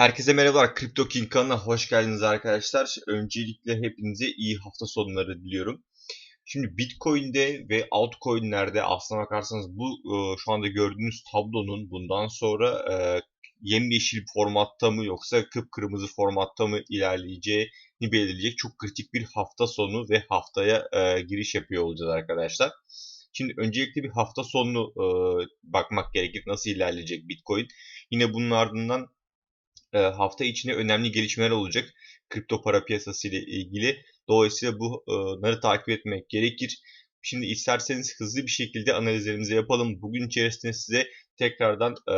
Herkese merhabalar. Crypto King kanalına hoş geldiniz arkadaşlar. Öncelikle hepinize iyi hafta sonları diliyorum. Şimdi Bitcoin'de ve altcoin'lerde aslına bakarsanız bu e, şu anda gördüğünüz tablonun bundan sonra e, yemyeşil formatta mı yoksa kıpkırmızı formatta mı ilerleyeceğini belirleyecek çok kritik bir hafta sonu ve haftaya e, giriş yapıyor olacağız arkadaşlar. Şimdi öncelikle bir hafta sonunu bakmak gerekir. Nasıl ilerleyecek Bitcoin? Yine bunun ardından e, hafta içinde önemli gelişmeler olacak kripto para piyasası ile ilgili. Dolayısıyla bunları takip etmek gerekir. Şimdi isterseniz hızlı bir şekilde analizlerimizi yapalım. Bugün içerisinde size tekrardan e,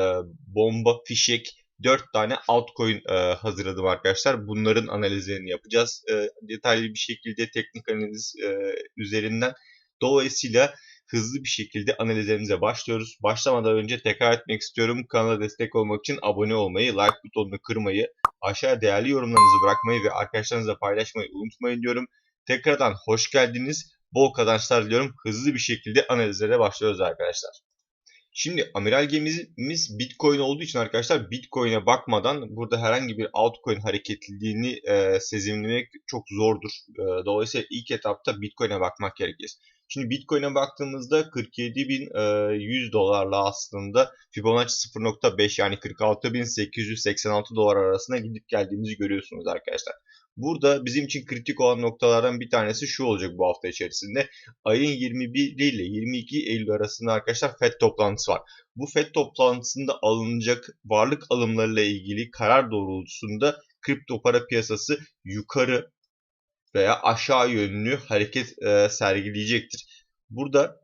bomba, fişek, 4 tane altcoin e, hazırladım arkadaşlar. Bunların analizlerini yapacağız. E, detaylı bir şekilde teknik analiz e, üzerinden. Dolayısıyla hızlı bir şekilde analizlerimize başlıyoruz. Başlamadan önce tekrar etmek istiyorum. Kanala destek olmak için abone olmayı, like butonunu kırmayı, aşağıya değerli yorumlarınızı bırakmayı ve arkadaşlarınızla paylaşmayı unutmayın diyorum. Tekrardan hoş geldiniz. Bol kazançlar diliyorum. Hızlı bir şekilde analizlere başlıyoruz arkadaşlar. Şimdi amiral gemimiz Bitcoin olduğu için arkadaşlar Bitcoin'e bakmadan burada herhangi bir altcoin hareketliliğini e, sezimlemek çok zordur. E, dolayısıyla ilk etapta Bitcoin'e bakmak gerekir. Şimdi Bitcoin'e baktığımızda 47.100 e, dolarla aslında Fibonacci 0.5 yani 46.886 dolar arasında gidip geldiğimizi görüyorsunuz arkadaşlar. Burada bizim için kritik olan noktalardan bir tanesi şu olacak bu hafta içerisinde. Ayın 21 ile 22 Eylül arasında arkadaşlar FED toplantısı var. Bu FED toplantısında alınacak varlık alımlarıyla ilgili karar doğrultusunda kripto para piyasası yukarı veya aşağı yönlü hareket e, sergileyecektir. Burada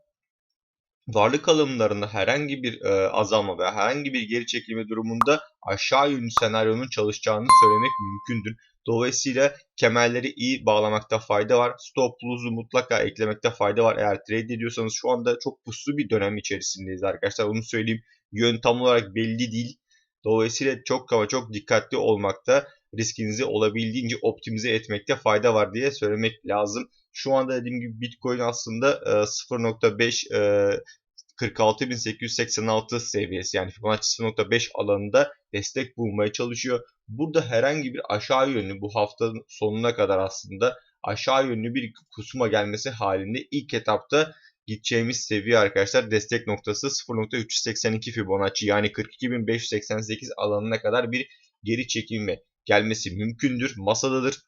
varlık alımlarında herhangi bir e, azalma veya herhangi bir geri çekilme durumunda aşağı yönlü senaryonun çalışacağını söylemek mümkündür. Dolayısıyla kemerleri iyi bağlamakta fayda var. Stop loss'u mutlaka eklemekte fayda var. Eğer trade ediyorsanız şu anda çok puslu bir dönem içerisindeyiz arkadaşlar. Onu söyleyeyim. Yön tam olarak belli değil. Dolayısıyla çok ama çok dikkatli olmakta riskinizi olabildiğince optimize etmekte fayda var diye söylemek lazım. Şu anda dediğim gibi Bitcoin aslında 0.5 e, 46.886 e, seviyesi yani Fibonacci 0.5 alanında destek bulmaya çalışıyor. Burada herhangi bir aşağı yönlü bu haftanın sonuna kadar aslında aşağı yönlü bir kusuma gelmesi halinde ilk etapta gideceğimiz seviye arkadaşlar destek noktası 0.382 Fibonacci yani 42.588 alanına kadar bir geri çekilme gelmesi mümkündür, masadadır.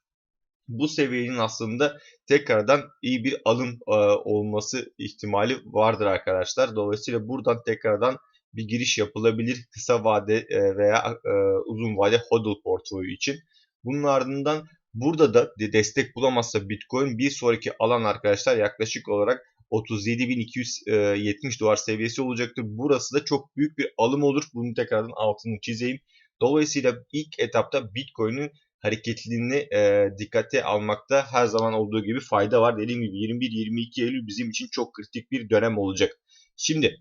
Bu seviyenin aslında tekrardan iyi bir alım e, olması ihtimali vardır arkadaşlar. Dolayısıyla buradan tekrardan bir giriş yapılabilir kısa vade e, veya e, uzun vade hodl portföyü için. Bunun ardından burada da destek bulamazsa Bitcoin bir sonraki alan arkadaşlar yaklaşık olarak 37.270 dolar seviyesi olacaktır. Burası da çok büyük bir alım olur. Bunu tekrardan altını çizeyim. Dolayısıyla ilk etapta Bitcoin'in hareketliliğini e, dikkate almakta her zaman olduğu gibi fayda var. Dediğim gibi 21-22 Eylül bizim için çok kritik bir dönem olacak. Şimdi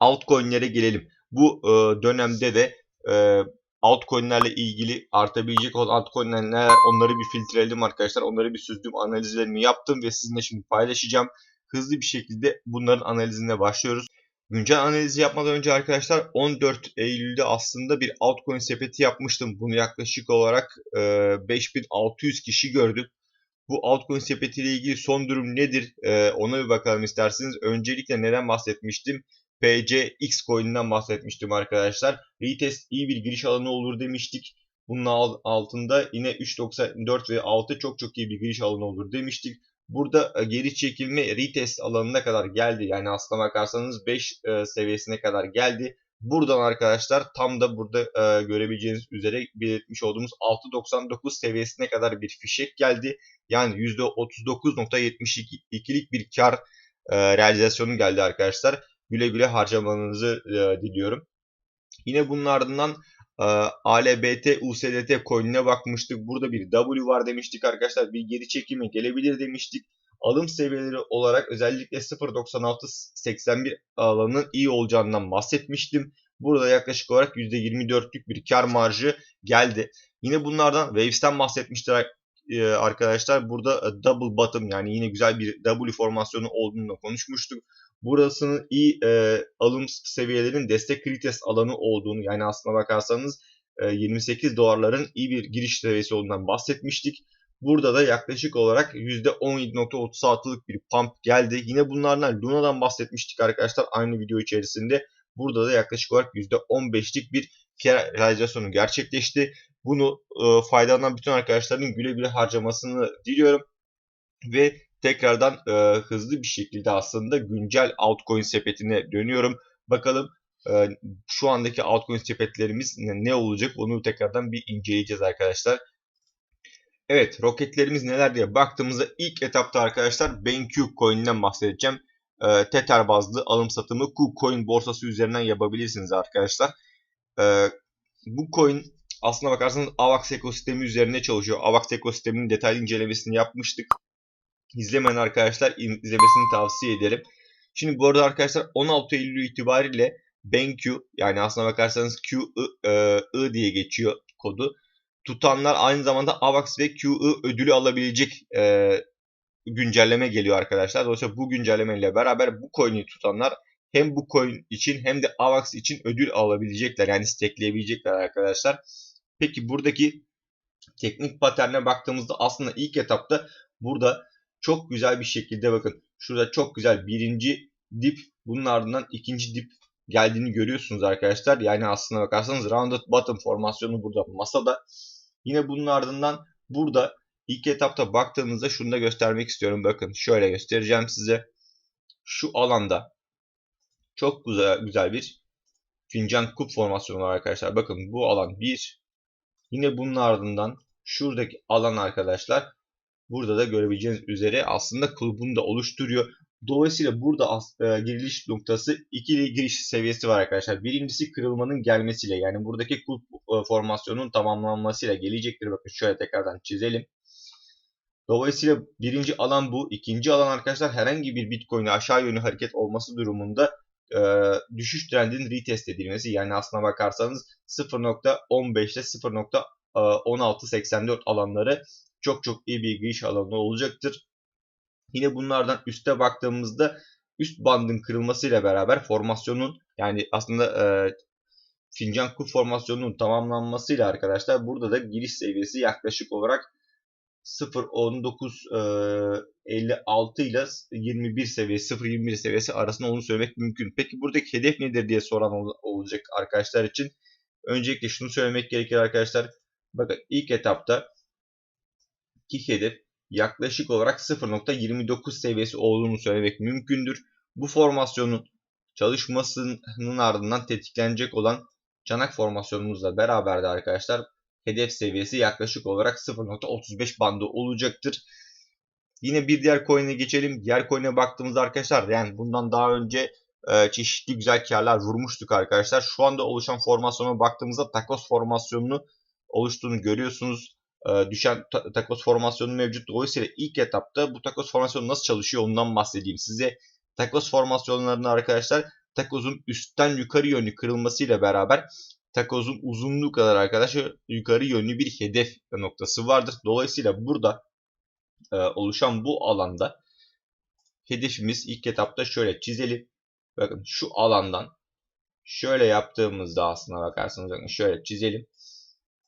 altcoin'lere gelelim. Bu e, dönemde de e, altcoin'lerle ilgili artabilecek olan altcoin'ler neler onları bir filtreledim arkadaşlar. Onları bir süzdüm analizlerimi yaptım ve sizinle şimdi paylaşacağım. Hızlı bir şekilde bunların analizine başlıyoruz. Güncel analizi yapmadan önce arkadaşlar 14 Eylül'de aslında bir altcoin sepeti yapmıştım. Bunu yaklaşık olarak e, 5600 kişi gördü. Bu altcoin sepeti ile ilgili son durum nedir e, ona bir bakalım isterseniz. Öncelikle neden bahsetmiştim? PCX coin'inden bahsetmiştim arkadaşlar. Retest iyi bir giriş alanı olur demiştik. Bunun altında yine 3.94 ve 6 çok çok iyi bir giriş alanı olur demiştik. Burada e, geri çekilme retest alanına kadar geldi. Yani aslına bakarsanız 5 e, seviyesine kadar geldi. Buradan arkadaşlar tam da burada e, görebileceğiniz üzere belirtmiş olduğumuz 6.99 seviyesine kadar bir fişek geldi. Yani %39.72'lik bir kar realizasyonu geldi arkadaşlar. Güle güle harcamanızı diliyorum. Yine bunun ardından e, ALBT USDT coin'ine bakmıştık. Burada bir W var demiştik arkadaşlar. Bir geri çekimi gelebilir demiştik. Alım seviyeleri olarak özellikle 0.96-81 alanının iyi olacağından bahsetmiştim. Burada yaklaşık olarak %24'lük bir kar marjı geldi. Yine bunlardan Waves'ten bahsetmiştik e, arkadaşlar. Burada e, double bottom yani yine güzel bir W formasyonu olduğunu konuşmuştuk burasının iyi e, alım seviyelerinin destek krites alanı olduğunu yani aslına bakarsanız 28 dolarların iyi bir giriş seviyesi olduğundan bahsetmiştik. Burada da yaklaşık olarak %17.36'lık bir pump geldi. Yine bunlardan Luna'dan bahsetmiştik arkadaşlar aynı video içerisinde. Burada da yaklaşık olarak %15'lik bir kar realizasyonu gerçekleşti. Bunu e, faydalanan bütün arkadaşların güle güle harcamasını diliyorum. Ve tekrardan e, hızlı bir şekilde aslında güncel altcoin sepetine dönüyorum. Bakalım e, şu andaki altcoin sepetlerimiz ne, olacak onu tekrardan bir inceleyeceğiz arkadaşlar. Evet roketlerimiz neler diye baktığımızda ilk etapta arkadaşlar BenQ coin'den bahsedeceğim. E, Tether bazlı alım satımı KuCoin borsası üzerinden yapabilirsiniz arkadaşlar. E, bu coin aslına bakarsanız AVAX ekosistemi üzerine çalışıyor. AVAX ekosisteminin detaylı incelemesini yapmıştık. İzlemeyen arkadaşlar izlemesini tavsiye ederim. Şimdi bu arada arkadaşlar 16 Eylül itibariyle BenQ yani aslına bakarsanız QI I diye geçiyor kodu. Tutanlar aynı zamanda AVAX ve QI ödülü alabilecek e, güncelleme geliyor arkadaşlar. Dolayısıyla bu güncelleme ile beraber bu coin'i tutanlar hem bu coin için hem de AVAX için ödül alabilecekler. Yani stekleyebilecekler arkadaşlar. Peki buradaki teknik paterne baktığımızda aslında ilk etapta burada çok güzel bir şekilde bakın şurada çok güzel birinci dip bunun ardından ikinci dip geldiğini görüyorsunuz arkadaşlar. Yani aslına bakarsanız rounded bottom formasyonu burada masada. Yine bunun ardından burada ilk etapta baktığınızda şunu da göstermek istiyorum. Bakın şöyle göstereceğim size. Şu alanda çok güzel güzel bir fincan kup formasyonu var arkadaşlar. Bakın bu alan 1. Yine bunun ardından şuradaki alan arkadaşlar burada da görebileceğiniz üzere aslında kulübünü de oluşturuyor. Dolayısıyla burada e, giriliş noktası ikili giriş seviyesi var arkadaşlar. Birincisi kırılmanın gelmesiyle yani buradaki kulp e, formasyonun tamamlanmasıyla gelecektir. Bakın şöyle tekrardan çizelim. Dolayısıyla birinci alan bu. İkinci alan arkadaşlar herhangi bir Bitcoin'e aşağı yönlü hareket olması durumunda e, düşüş trendinin retest edilmesi. Yani aslına bakarsanız 0.15 ile 0.1684 alanları çok çok iyi bir giriş alanı olacaktır. Yine bunlardan üste baktığımızda üst bandın kırılmasıyla beraber formasyonun yani aslında e, fincan kup formasyonunun tamamlanmasıyla arkadaşlar burada da giriş seviyesi yaklaşık olarak 0.19 e, 56 ile 21 seviyesi 0.21 seviyesi arasında onu söylemek mümkün. Peki buradaki hedef nedir diye soran olacak arkadaşlar için. Öncelikle şunu söylemek gerekir arkadaşlar. Bakın ilk etapta ki hedef yaklaşık olarak 0.29 seviyesi olduğunu söylemek mümkündür. Bu formasyonun çalışmasının ardından tetiklenecek olan çanak formasyonumuzla beraber de arkadaşlar hedef seviyesi yaklaşık olarak 0.35 bandı olacaktır. Yine bir diğer coin'e geçelim. Diğer coin'e baktığımızda arkadaşlar yani bundan daha önce e, çeşitli güzel karlar vurmuştuk arkadaşlar. Şu anda oluşan formasyona baktığımızda takos formasyonunu oluştuğunu görüyorsunuz. E, düşen ta takos formasyonu mevcut. Dolayısıyla ilk etapta bu takos formasyonu nasıl çalışıyor ondan bahsedeyim size. Takos formasyonlarında arkadaşlar takozun üstten yukarı yönlü kırılmasıyla beraber takozun uzunluğu kadar arkadaşlar yukarı yönlü bir hedef noktası vardır. Dolayısıyla burada e, oluşan bu alanda hedefimiz ilk etapta şöyle çizelim. Bakın şu alandan şöyle yaptığımızda aslına bakarsanız bakın şöyle çizelim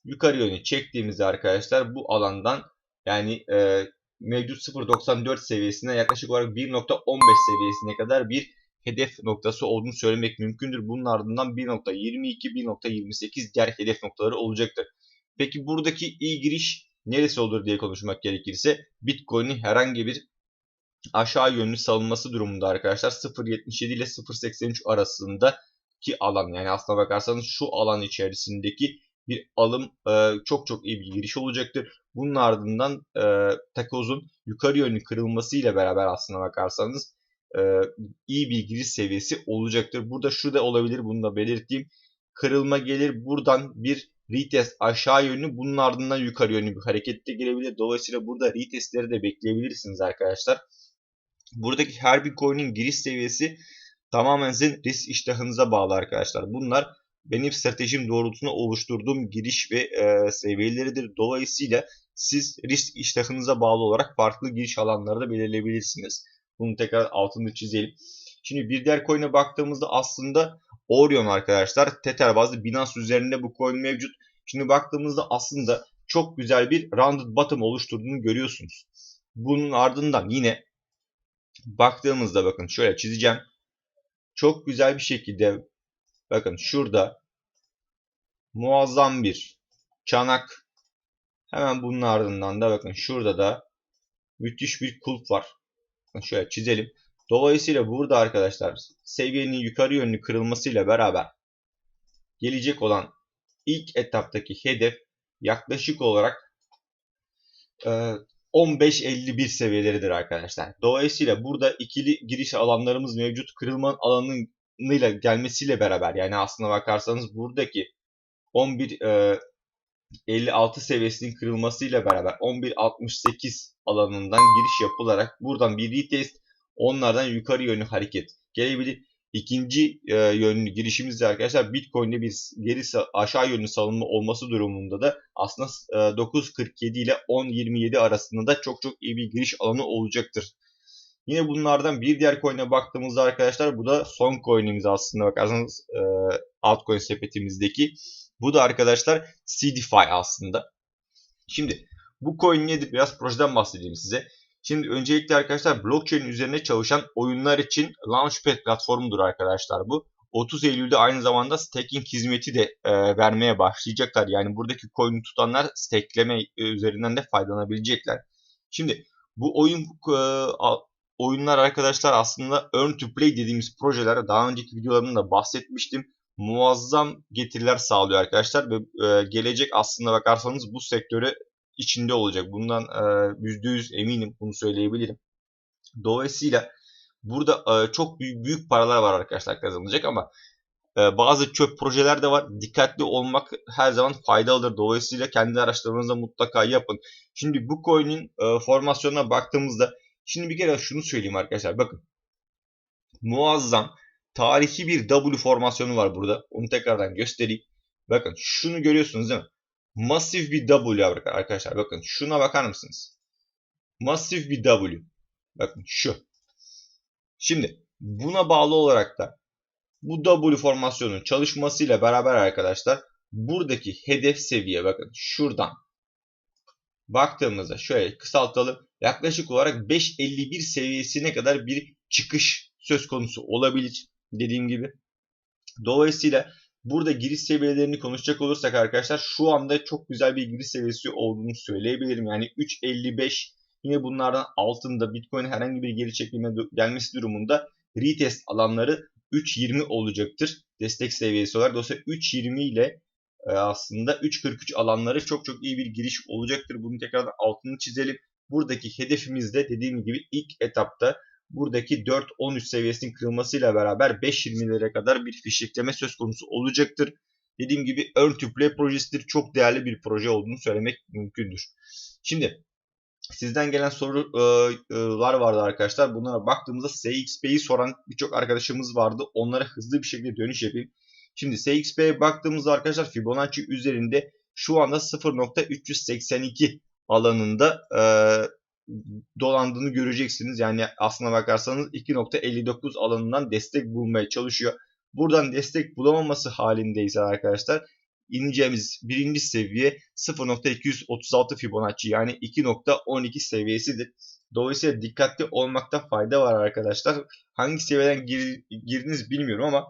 yukarı yönü çektiğimizde arkadaşlar bu alandan yani e, mevcut 0.94 seviyesine yaklaşık olarak 1.15 seviyesine kadar bir hedef noktası olduğunu söylemek mümkündür. Bunun ardından 1.22, 1.28 diğer hedef noktaları olacaktır. Peki buradaki iyi giriş neresi olur diye konuşmak gerekirse Bitcoin'in herhangi bir aşağı yönlü salınması durumunda arkadaşlar 0.77 ile 0.83 arasında ki alan yani aslına bakarsanız şu alan içerisindeki bir alım e, çok çok iyi bir giriş olacaktır. Bunun ardından e, takozun yukarı yönlü kırılmasıyla beraber aslına bakarsanız e, iyi bir giriş seviyesi olacaktır. Burada şu da olabilir bunu da belirteyim. Kırılma gelir buradan bir retest aşağı yönlü bunun ardından yukarı yönlü bir harekette gelebilir. Dolayısıyla burada retestleri de bekleyebilirsiniz arkadaşlar. Buradaki her bir coin'in giriş seviyesi tamamen sizin risk iştahınıza bağlı arkadaşlar. Bunlar benim stratejim doğrultusunda oluşturduğum giriş ve e, seviyeleridir. Dolayısıyla siz risk iştahınıza bağlı olarak farklı giriş alanları da belirleyebilirsiniz. Bunu tekrar altını çizelim. Şimdi bir diğer coin'e baktığımızda aslında Orion arkadaşlar. Tether bazlı Binance üzerinde bu coin mevcut. Şimdi baktığımızda aslında çok güzel bir rounded bottom oluşturduğunu görüyorsunuz. Bunun ardından yine baktığımızda bakın şöyle çizeceğim. Çok güzel bir şekilde bakın şurada muazzam bir çanak. Hemen bunun ardından da bakın şurada da müthiş bir kulp var. Bakın şöyle çizelim. Dolayısıyla burada arkadaşlar seviyenin yukarı yönlü kırılmasıyla beraber gelecek olan ilk etaptaki hedef yaklaşık olarak 15-51 seviyeleridir arkadaşlar. Dolayısıyla burada ikili giriş alanlarımız mevcut. Kırılma alanıyla gelmesiyle beraber yani aslına bakarsanız buradaki 11 e, 56 seviyesinin kırılmasıyla beraber 11.68 alanından giriş yapılarak buradan bir retest onlardan yukarı yönlü hareket gelebilir. İkinci e, yönlü girişimizde arkadaşlar Bitcoin'de bir geri aşağı yönlü salınma olması durumunda da aslında e, 9.47 ile 10.27 arasında da çok çok iyi bir giriş alanı olacaktır. Yine bunlardan bir diğer coin'e baktığımızda arkadaşlar bu da son coin'imiz aslında bakarsanız e, altcoin sepetimizdeki. Bu da arkadaşlar CDFI aslında. Şimdi bu coin nedir? Biraz projeden bahsedeyim size. Şimdi öncelikle arkadaşlar blockchain üzerine çalışan oyunlar için Launchpad platformudur arkadaşlar bu. 30 Eylül'de aynı zamanda staking hizmeti de e, vermeye başlayacaklar. Yani buradaki coin'i tutanlar stakeleme e, üzerinden de faydalanabilecekler. Şimdi bu oyun e, oyunlar arkadaşlar aslında earn to play dediğimiz projeler daha önceki videolarımda bahsetmiştim. Muazzam getiriler sağlıyor arkadaşlar ve e, gelecek aslında bakarsanız bu sektöre içinde olacak. Bundan %100 e, eminim bunu söyleyebilirim. Dolayısıyla burada e, çok büyük, büyük paralar var arkadaşlar kazanılacak ama e, bazı çöp projeler de var. Dikkatli olmak her zaman faydalıdır. Dolayısıyla kendi araştırmanızı mutlaka yapın. Şimdi bu coin'in e, formasyonuna baktığımızda şimdi bir kere şunu söyleyeyim arkadaşlar. Bakın muazzam tarihi bir W formasyonu var burada. Onu tekrardan göstereyim. Bakın şunu görüyorsunuz değil mi? Masif bir W arkadaşlar. Bakın şuna bakar mısınız? Masif bir W. Bakın şu. Şimdi buna bağlı olarak da bu W formasyonun çalışmasıyla beraber arkadaşlar buradaki hedef seviye bakın şuradan baktığımızda şöyle kısaltalım. Yaklaşık olarak 5.51 seviyesine kadar bir çıkış söz konusu olabilir dediğim gibi. Dolayısıyla Burada giriş seviyelerini konuşacak olursak arkadaşlar şu anda çok güzel bir giriş seviyesi olduğunu söyleyebilirim. Yani 3.55 yine bunlardan altında Bitcoin herhangi bir geri çekilme gelmesi durumunda retest alanları 3.20 olacaktır. Destek seviyesi olarak. Dolayısıyla 3.20 ile e, aslında 3.43 alanları çok çok iyi bir giriş olacaktır. Bunu tekrardan altını çizelim. Buradaki hedefimiz de dediğim gibi ilk etapta buradaki 4-13 seviyesinin kırılmasıyla beraber 5.20'lere kadar bir fişekleme söz konusu olacaktır. Dediğim gibi Earn to projesidir. Çok değerli bir proje olduğunu söylemek mümkündür. Şimdi sizden gelen sorular vardı arkadaşlar. Bunlara baktığımızda SXP'yi soran birçok arkadaşımız vardı. Onlara hızlı bir şekilde dönüş yapayım. Şimdi SXP'ye baktığımızda arkadaşlar Fibonacci üzerinde şu anda 0.382 alanında dolandığını göreceksiniz. Yani aslına bakarsanız 2.59 alanından destek bulmaya çalışıyor. Buradan destek bulamaması halindeyse arkadaşlar ineceğimiz birinci seviye 0.236 Fibonacci yani 2.12 seviyesidir. Dolayısıyla dikkatli olmakta fayda var arkadaşlar. Hangi seviyeden gir, girdiniz bilmiyorum ama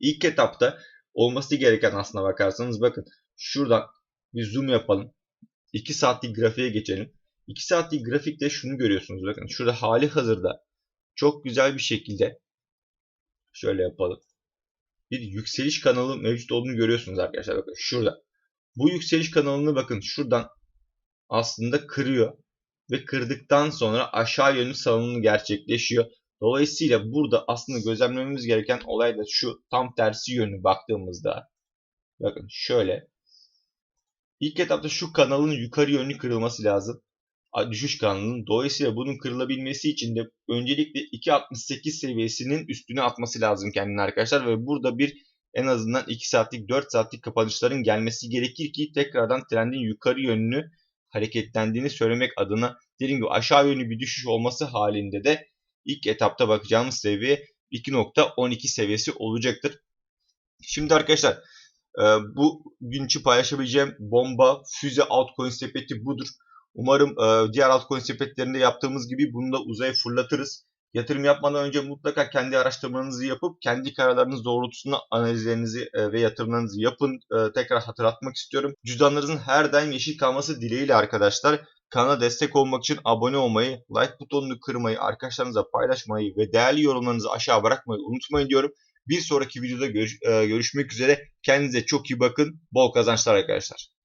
ilk etapta olması gereken aslına bakarsanız bakın şuradan bir zoom yapalım. 2 saatlik grafiğe geçelim. 2 saatlik grafikte şunu görüyorsunuz. Bakın şurada hali hazırda çok güzel bir şekilde şöyle yapalım. Bir yükseliş kanalı mevcut olduğunu görüyorsunuz arkadaşlar. Bakın şurada. Bu yükseliş kanalını bakın şuradan aslında kırıyor. Ve kırdıktan sonra aşağı yönlü salınımı gerçekleşiyor. Dolayısıyla burada aslında gözlemlememiz gereken olay da şu tam tersi yönlü baktığımızda. Bakın şöyle. İlk etapta şu kanalın yukarı yönlü kırılması lazım düşüş kanalının. Dolayısıyla bunun kırılabilmesi için de öncelikle 2.68 seviyesinin üstüne atması lazım kendini arkadaşlar. Ve burada bir en azından 2 saatlik 4 saatlik kapanışların gelmesi gerekir ki tekrardan trendin yukarı yönlü hareketlendiğini söylemek adına dediğim gibi aşağı yönlü bir düşüş olması halinde de ilk etapta bakacağımız seviye 2.12 seviyesi olacaktır. Şimdi arkadaşlar Ee, bu gün için paylaşabileceğim bomba, füze altcoin sepeti budur. Umarım e, diğer altcoin sepetlerinde yaptığımız gibi bunu da uzaya fırlatırız. Yatırım yapmadan önce mutlaka kendi araştırmanızı yapıp kendi kararlarınız doğrultusunda analizlerinizi e, ve yatırımlarınızı yapın. E, tekrar hatırlatmak istiyorum. Cüzdanlarınızın her daim yeşil kalması dileğiyle arkadaşlar. Kanala destek olmak için abone olmayı, like butonunu kırmayı, arkadaşlarınıza paylaşmayı ve değerli yorumlarınızı aşağı bırakmayı unutmayın diyorum. Bir sonraki videoda görüş, e, görüşmek üzere. Kendinize çok iyi bakın. Bol kazançlar arkadaşlar.